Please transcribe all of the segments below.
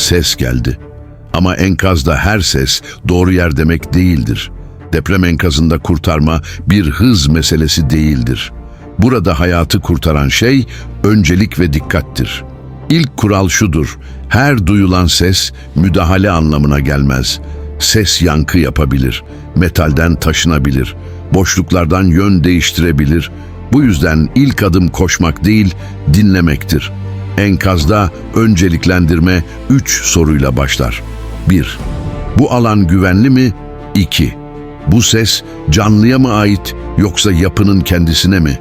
Ses geldi. Ama enkazda her ses doğru yer demek değildir. Deprem enkazında kurtarma bir hız meselesi değildir. Burada hayatı kurtaran şey öncelik ve dikkattir. İlk kural şudur. Her duyulan ses müdahale anlamına gelmez. Ses yankı yapabilir, metalden taşınabilir, boşluklardan yön değiştirebilir. Bu yüzden ilk adım koşmak değil, dinlemektir. Enkazda önceliklendirme üç soruyla başlar. 1. Bu alan güvenli mi? 2. Bu ses canlıya mı ait yoksa yapının kendisine mi?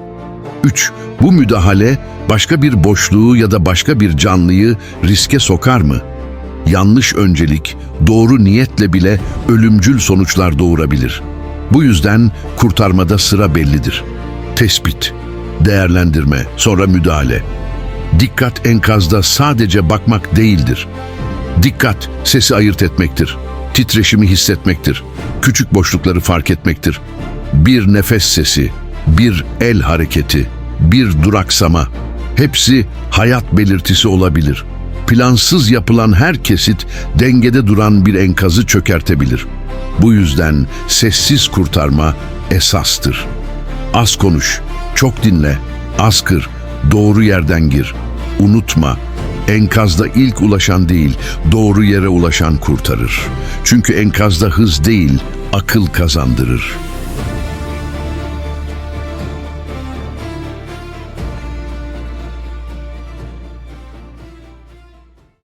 3. Bu müdahale başka bir boşluğu ya da başka bir canlıyı riske sokar mı? Yanlış öncelik, doğru niyetle bile ölümcül sonuçlar doğurabilir. Bu yüzden kurtarmada sıra bellidir. Tespit, değerlendirme, sonra müdahale. Dikkat enkazda sadece bakmak değildir. Dikkat sesi ayırt etmektir. Titreşimi hissetmektir. Küçük boşlukları fark etmektir. Bir nefes sesi, bir el hareketi, bir duraksama. Hepsi hayat belirtisi olabilir. Plansız yapılan her kesit dengede duran bir enkazı çökertebilir. Bu yüzden sessiz kurtarma esastır. Az konuş, çok dinle, az kır, doğru yerden gir. Unutma, enkazda ilk ulaşan değil, doğru yere ulaşan kurtarır. Çünkü enkazda hız değil, akıl kazandırır.